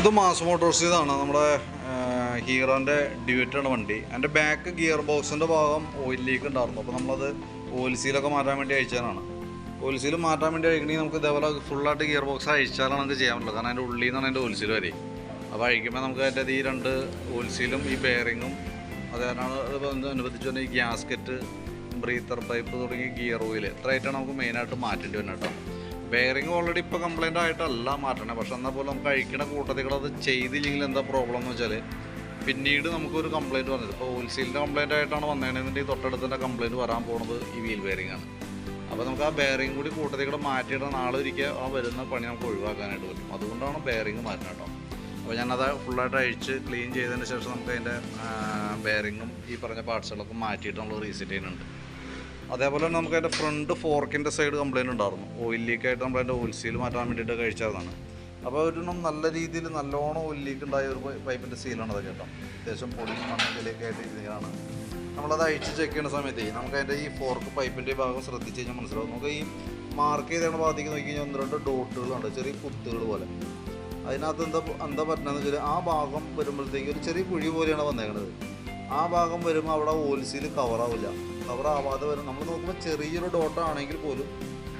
ഇത് mass Motors ഇതാണ്. നമ്മുടെ ഹീറോന്റെ ഡ്യൂറ്റാണ് വണ്ടി. അതിന്റെ ബാക്ക് ഗിയർ ബോക്സിന്റെ ഭാഗം ഓയിൽ ലീക്ക് ഉണ്ടായിരുന്നു. അപ്പോൾ നമ്മളത് ഓയിൽ സീലൊക്കെ മാറ്റാൻ വേണ്ടി അയച്ചാലാണ് ഓയിൽ സീൽ മാറ്റാൻ വേണ്ടി അയക്കണമെങ്കിൽ നമുക്ക് ഇതേപോലെ ഫുള്ളായിട്ട് ഗിയർ ബോക്സ് അയച്ചാലാണ് നമുക്ക് ചെയ്യാൻ പറ്റുള്ളൂ കാരണം അതിന്റെ ഉള്ളിൽ നിന്നാണ് അതിന്റെ ഓയിൽ സീൽ വരെ അപ്പോൾ അഴിക്കുമ്പോൾ നമുക്ക് അതിന്റെ ഈ രണ്ട് ഓയിൽ സീലും ഈ ബെയറിങ്ങും അതാണ് അനുബന്ധിച്ച് തന്നെ ഈ ഗ്യാസ്കറ്റ് ബ്രീത്തർ പൈപ്പ് തുടങ്ങി ഗിയർ ഓയിൽ ഇത്രയായിട്ടാണ് നമുക്ക് മെയിനായിട്ട് മാറ്റേണ്ടി വരുന്നത് കേട്ടോ. ബെയറിംഗ് ഓൾറെഡി ഇപ്പോൾ കംപ്ലൈന്റ് ആയിട്ടല്ല മാറ്റണേ. പക്ഷെ എന്നാൽ പോലും നമുക്ക് അഴിക്കണ കൂട്ടത്തിൽ അത് ചെയ്തില്ലെങ്കിൽ എന്താ പ്രോബ്ലം എന്ന് വെച്ചാൽ പിന്നീട് നമുക്കൊരു കംപ്ലൈന്റ് വന്നത് ഇപ്പോൾ ഹോൾസെയിലിന്റെ കംപ്ലൈന്റ് ആയിട്ടാണ് വന്നേണെന്നുണ്ടെങ്കിൽ തൊട്ടടുത്തന്നെ കംപ്ലൈന്റ് വരാൻ പോകുന്നത് ഈ വീൽ ബെയറിംഗ് ആണ്. അപ്പോൾ നമുക്ക് ആ ബെയറിംഗ് കൂടി കൂട്ടത്തിൽ കൂടെ മാറ്റിയിട്ട് നാളെ ഒരിക്കൽ ആ വരുന്ന പണി നമുക്ക് ഒഴിവാക്കാനായിട്ട് പറ്റും. അതുകൊണ്ടാണ് ബെയറിംഗ് മാറ്റുന്നത് കേട്ടോ. അപ്പോൾ ഞാനത് ഫുള്ളായിട്ട് അഴിച്ച് ക്ലീൻ ചെയ്തതിന് ശേഷം നമുക്ക് അതിന്റെ ബെയറിങ്ങും ഈ പറഞ്ഞ പാർട്സുകളൊക്കെ മാറ്റിയിട്ട് നമ്മൾ റീസെറ്റ് ചെയ്യുന്നുണ്ട്. അതേപോലെ തന്നെ നമുക്ക് അതിന്റെ ഫ്രണ്ട് ഫോർക്കിന്റെ സൈഡ് കംപ്ലയിന്റ് ഉണ്ടായിരുന്നു. ഓയിൽ ലീക്കായിട്ട് നമ്മൾ അതിന്റെ ഓയിൽ സീൽ മാറ്റാൻ വേണ്ടിയിട്ട് കഴിച്ചതാണ്. അപ്പോൾ ഒരെണ്ണം നല്ല രീതിയിൽ നല്ലോണം ഓയിൽ ലീക്ക് ഉണ്ടായ ഒരു പൈപ്പിന്റെ സീലാണ് അതൊക്കെ കേട്ടോ. അത്യാവശ്യം പൊടി മണ്ണിലേക്ക് ആയിട്ട് ഇരിക്കുകയാണ് നമ്മളത് അഴിച്ച് ചെക്ക് ചെയ്യുന്ന സമയത്ത് നമുക്ക് അതിന്റെ ഈ ഫോർക്ക് പൈപ്പിന്റെ ഭാഗം ശ്രദ്ധിച്ച് കഴിഞ്ഞാൽ മനസ്സിലാവും. നമുക്ക് ഈ മാർക്ക് ചെയ്തേണ്ട ഭാഗത്തേക്ക് നോക്കി കഴിഞ്ഞാൽ ഒന്ന് രണ്ട് ഡോട്ടുകളുണ്ട് ചെറിയ കുത്തുകൾ പോലെ. അതിനകത്ത് എന്താ എന്താ പറ്റുന്നതെന്ന് വെച്ചാൽ ആ ഭാഗം വരുമ്പോഴത്തേക്ക് ഒരു ചെറിയ കുഴി പോലെയാണ് വന്നേക്കുന്നത് ആ ഭാഗം വരുമ്പോൾ അവിടെ ഓയിൽസീൽ കവറാവില്ല കവറാവാതെ വരും. നമ്മൾ നോക്കുമ്പോൾ ചെറിയൊരു ഡോട്ട് ആണെങ്കിൽ പോലും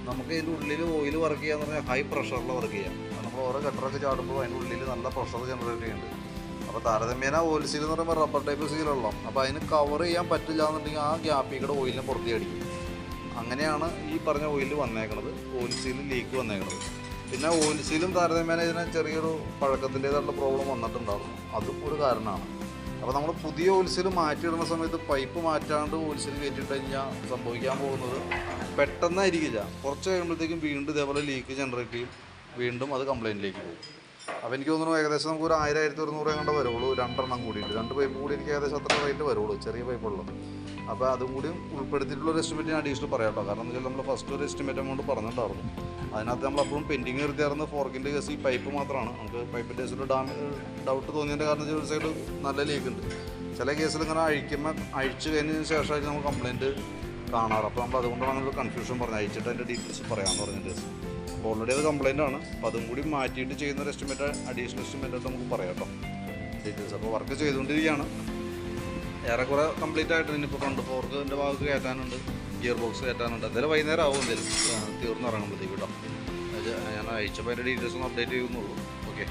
നമുക്ക് ഇതിന്റെ ഉള്ളിൽ ഓയിൽ വർക്ക് ചെയ്യാന്ന് പറഞ്ഞാൽ ഹൈ പ്രഷറിൽ വർക്ക് ചെയ്യാം. നമ്മൾ ഓരോ ഗട്ടറൊക്കെ ചാടുമ്പോൾ അതിന്റെ ഉള്ളിൽ നല്ല പ്രഷർ ജനറേറ്റ് ചെയ്യുന്നുണ്ട്. അപ്പോൾ താരതമ്യേന ഓയിൽ സീൽ എന്ന് പറയുമ്പോൾ റബ്ബർ ടൈപ്പ് സീലുള്ള അപ്പോൾ അതിന് കവർ ചെയ്യാൻ പറ്റില്ല എന്നുണ്ടെങ്കിൽ ആ ഗ്യാപ്പിൽ കൂടെ ഓയിലിനെ പുറത്തേക്ക് അടിക്കും. അങ്ങനെയാണ് ഈ പറഞ്ഞ ഓയിൽ വന്നേക്കുന്നത് ഓയിൽ സീൽ ലീക്ക് വന്നേക്കുന്നത് പിന്നെ ഓയിൽ സീലും താരതമ്യേന ഇതിന് ചെറിയൊരു പഴക്കത്തിന്റേതായിട്ടുള്ള പ്രോബ്ലം വന്നിട്ടുണ്ടായിരുന്നു അതും ഒരു കാരണമാണ്. അപ്പോൾ നമ്മൾ പുതിയ ഓയിൽ സീൽ മാറ്റിയിടുന്ന സമയത്ത് പൈപ്പ് മാറ്റാണ്ട് ഓയിൽ കയറ്റിട്ട് കഴിഞ്ഞാൽ സംഭവിക്കാൻ പോകുന്നത് പെട്ടെന്നായിരിക്കില്ല. കുറച്ച് കഴിയുമ്പോഴത്തേക്കും വീണ്ടും ഇതേപോലെ ലീക്ക് ജനറേറ്റ് ചെയ്യും. വീണ്ടും അത് കംപ്ലയിന്റിലേക്ക് പോകും. അപ്പോൾ എനിക്ക് തോന്നുന്നു ഏകദേശം നമുക്ക് ഒരു ആയിരം ആയിരത്തി ഒരുന്നൂറ് കണ്ട വരുള്ളൂ. രണ്ടെണ്ണം കൂടിയിട്ട്. രണ്ട് പൈപ്പ് കൂടി എനിക്ക് ഏകദേശം അത്ര റേറ്റ് വരുള്ളൂ. ചെറിയ പൈപ്പുള്ളൂ അപ്പോൾ അതും കൂടി ഉൾപ്പെടുത്തിയിട്ടുള്ള ഒരു എസ്റ്റിമേറ്റ് ഞാൻ അഡീഷണൽ പറയാം കേട്ടോ. കാരണം വെച്ചാൽ നമ്മൾ ഫസ്റ്റ് ഒരു എസ്റ്റിമേറ്റ് എമൗണ്ട് പറഞ്ഞിട്ടുണ്ടായിരുന്നു. അതിനകത്ത് നമ്മൾ അപ്പോഴും പെൻഡിങ് നിർത്തിയായിരുന്ന ഫോർക്കിന്റെ കേസ് ഈ പൈപ്പ് മാത്രമാണ്. നമുക്ക് പൈപ്പിന്റെ കേസിൽ ഡാം ഡൗട്ട് തോന്നിയതിന്റെ കാരണം ഒരു സൈഡ് നല്ല ലീക്ക് ഉണ്ട്. ചില കേസിൽ ഇങ്ങനെ അഴിക്കുമ്പോൾ അഴിച്ചു കഴിഞ്ഞതിന് ശേഷമായിട്ട് നമ്മൾ കംപ്ലയിന്റ് കാണാറ്. അപ്പോൾ നമ്മൾ അതുകൊണ്ടാണ് നമ്മൾ കൺഫ്യൂഷൻ പറഞ്ഞത്. അയച്ചിട്ട് അതിന്റെ ഡീറ്റെയിൽസ് പറയാമെന്ന് പറഞ്ഞിട്ട്. അപ്പോൾ ഓൾറെഡി അത് കംപ്ലയിന്റ് ആണ്. അപ്പോൾ അതും കൂടി മാറ്റിയിട്ട് ചെയ്യുന്ന ഒരു എസ്റ്റിമേറ്റ് അഡീഷണൽ എസ്റ്റിമേറ്റ് ആയിട്ട് നമുക്ക് പറയാം കേട്ടോ. ഡീറ്റെയിൽസ് അപ്പോൾ വർക്ക് ചെയ്തുകൊണ്ടിരിക്കുകയാണ്. ഏറെക്കുറെ കംപ്ലീറ്റ് ആയിട്ട് ഇനിയിപ്പോൾ ഫ്രണ്ട് ഫോർക്കിന്റെ ഭാഗത്ത് കയറ്റാനുണ്ട്. Gear box കയറ്റാനുണ്ട്. എന്തായാലും വൈകുന്നേരം ആവും എന്തായാലും. തീർന്നിറങ്ങുമ്പോഴത്തേക്കും കേട്ടോ. ഞാൻ അയച്ചപ്പോൾ അതിന്റെ ഡീറ്റെയിൽസ് ഒന്ന് അപ്ഡേറ്റ് ചെയ്യുന്നുള്ളൂ ഓക്കെ